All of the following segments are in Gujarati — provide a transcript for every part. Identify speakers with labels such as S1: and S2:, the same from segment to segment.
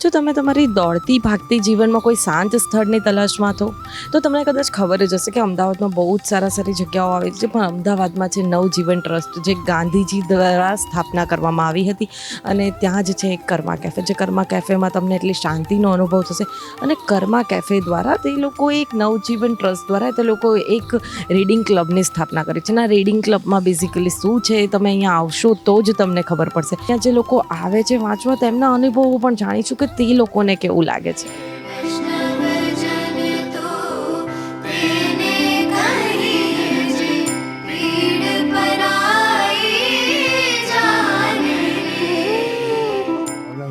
S1: જો તમે તમારી દોડતી ભાગતી જીવનમાં કોઈ શાંત સ્થળની તલાશમાં થો તો તમને કદાચ ખબર જ હશે કે અમદાવાદમાં બહુ જ સારા સારી જગ્યાઓ આવે છે. પણ અમદાવાદમાં છે નવજીવન ટ્રસ્ટ, જે ગાંધીજી દ્વારા સ્થાપના કરવામાં આવી હતી. અને ત્યાં જ છે એક કર્મા કેફે, જે કર્મા કેફેમાં તમને એટલી શાંતિનો અનુભવ થશે. અને કર્મા કેફે દ્વારા તે લોકો એક નવજીવન ટ્રસ્ટ દ્વારા તે લોકો એક રીડિંગ ક્લબની સ્થાપના કરી છે. અને રીડિંગ ક્લબમાં બેઝિકલી શું છે તમે અહીંયા આવશો તો જ તમને ખબર પડશે. ત્યાં જે લોકો આવે છે વાંચવા, તેમના અનુભવો પણ જાણીશું કે તે લોકોને કેવું લાગે છે.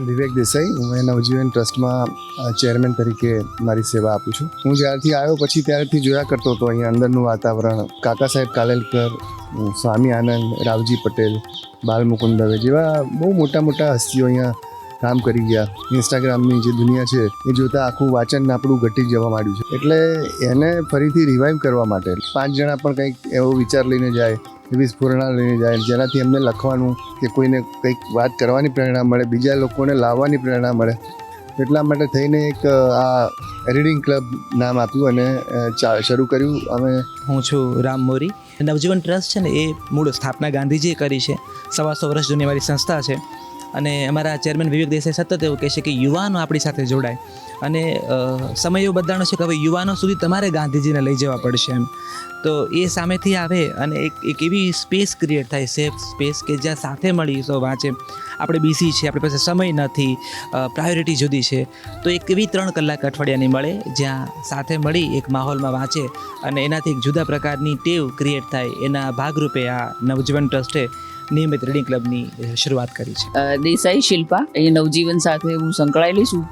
S2: વિવેક દેસાઈ. હું એ નવજીવન ટ્રસ્ટમાં ચેરમેન તરીકે મારી સેવા આપું છું. હું જ્યારથી આવ્યો પછી ત્યારથી જોયા કરતો હતો અહીંયા અંદરનું વાતાવરણ. કાકા સાહેબ કાલેલકર સ્વામી આનંદ, રાવજી પટેલ, બાલમુકુંદ દવે જેવા બહુ મોટા મોટા હસ્તીઓ અહીંયા કામ કરી ગયા. ઇન્સ્ટાગ્રામની જે દુનિયા છે, એ જોતાં આખું વાંચન આપણું ઘટી જવા માંડ્યું છે. એટલે એને ફરીથી રિવાઈવ કરવા માટે પાંચ જણા પણ કંઈક એવો વિચાર લઈને જાય, એવી સ્ફૂર્ણા લઈને જાય, જેનાથી એમને લખવાનું કે કોઈને કંઈક વાત કરવાની પ્રેરણા મળે, બીજા લોકોને લાવવાની પ્રેરણા મળે. એટલા માટે થઈને એક આ રીડિંગ ક્લબ નામ આપ્યું અને શરૂ કર્યું. અમે
S3: હું છું રામ મોરી. નવજીવન ટ્રસ્ટ છે ને, એ મૂળ સ્થાપના ગાંધીજીએ કરી છે. સવાસો વર્ષ જૂની અમારી સંસ્થા છે. અને અમારા ચેરમેન વિવેક દેસાઈ સતત એવું કહે છે કે યુવાનો આપણી સાથે જોડાય. અને સમય એવો બદલાણો છે કે હવે યુવાનો સુધી તમારે ગાંધીજીને લઈ જવા પડશે એમ. તો એ સામેથી આવે અને એક એક એવી સ્પેસ ક્રિએટ થાય, સેફ સ્પેસ કે જ્યાં સાથે મળી તો વાંચે. આપણે બીસી છે આપણી પાસે સમય નથી પ્રાયોરિટી જુદી છે. તો એક એવી ત્રણ કલાક અઠવાડિયાની મળે જ્યાં સાથે મળી એક માહોલમાં વાંચે અને એનાથી એક જુદા પ્રકારની ટેવ ક્રિએટ થાય. એના ભાગરૂપે આ નવજીવન ટ્રસ્ટે નિયમિત રીડિંગ ક્લબની શરૂઆત કરી છે.
S4: દેસાઈ શિલ્પા, એ નવજીવન સાથે હું સંકળાયેલી છું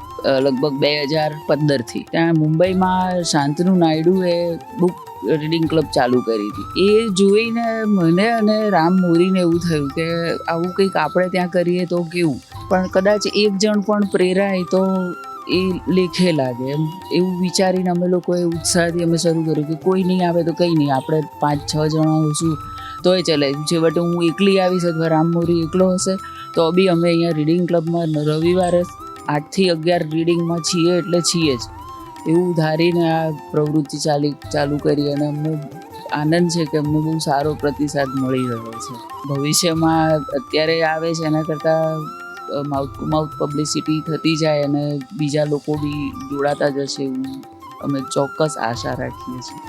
S4: લગભગ બે હજાર પંદરથી. ત્યાં મુંબઈમાં શાંતનુ નાયડુએ બુક રીડિંગ ક્લબ ચાલુ કરી હતી. એ જોઈને મને અને રામ મોરીને એવું થયું કે આવું કંઈક આપણે ત્યાં કરીએ તો કેવું? પણ કદાચ એક જણ પણ પ્રેરાય તો એ લેખે લાગે એમ. એવું વિચારીને અમે લોકોએ ઉત્સાહથી અમે શરૂ કર્યું કે કોઈ નહીં આવે તો કંઈ નહીં. આપણે પાંચ છ જણા હોઈશું. તોય ચાલે છેવટે હું એકલી આવીશ, અથવા રામ મોરી એકલો હશે, તો બી અમે અહીંયા રીડિંગ ક્લબમાં રવિવારે આઠથી અગિયાર રીડિંગમાં છીએ એટલે છીએ જ. એવું ધારીને આ પ્રવૃત્તિ ચાલી, ચાલુ કરી અને અમને આનંદ છે કે અમને બહુ સારો પ્રતિસાદ મળી રહ્યો છે. ભવિષ્યમાં અત્યારે આવે છે, એના કરતાં માઉથ ટુ માઉથ પબ્લિસિટી થતી જાય અને બીજા લોકો બી જોડાતા જશે એવું અમે ચોક્કસ આશા રાખીએ છીએ.